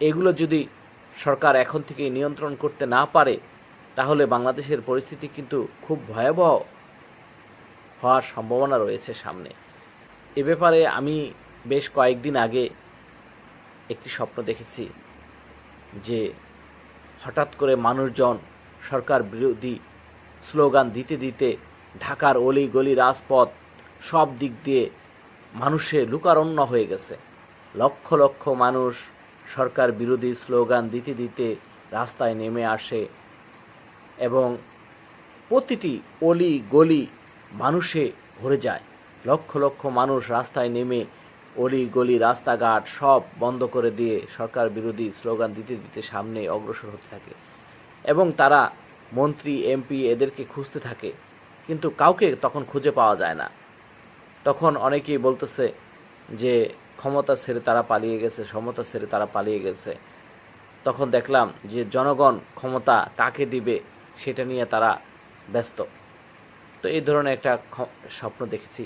এগুলো যদি সরকার এখন থেকে নিয়ন্ত্রণ করতে না পারে, তাহলে বাংলাদেশের পরিস্থিতি কিন্তু খুব ভয়াবহ হওয়ার সম্ভাবনা রয়েছে সামনে। এ ব্যাপারে আমি বেশ কয়েকদিন আগে একটি স্বপ্ন দেখেছি যে হঠাৎ করে মানুষজন সরকার বিরোধী স্লোগান দিতে দিতে ঢাকার অলি গলি রাজপথ সব দিক দিয়ে মানুষের লুকারণ্য হয়ে গেছে। লক্ষ লক্ষ মানুষ সরকার বিরোধী স্লোগান দিতে দিতে রাস্তায় নেমে আসে এবং প্রতিটি অলি গলি মানুষে ভরে যায়। লক্ষ লক্ষ মানুষ রাস্তায় নেমে অলি গলি রাস্তাঘাট সব বন্ধ করে দিয়ে সরকার বিরোধী স্লোগান দিতে দিতে সামনে অগ্রসর হতে থাকে এবং তারা মন্ত্রী, এমপি এদেরকে খুঁজতে থাকে। কিন্তু কাউকে তখন খুঁজে পাওয়া যায় না। তখন অনেকেই বলতেছে যে ক্ষমতা ছেড়ে তারা পালিয়ে গেছে, সমতা ছেড়ে তারা পালিয়ে গেছে। তখন দেখলাম যে জনগণ ক্ষমতা কাকে দিবে সেটা নিয়ে তারা ব্যস্ত। তো এই ধরনের একটা স্বপ্ন দেখেছি।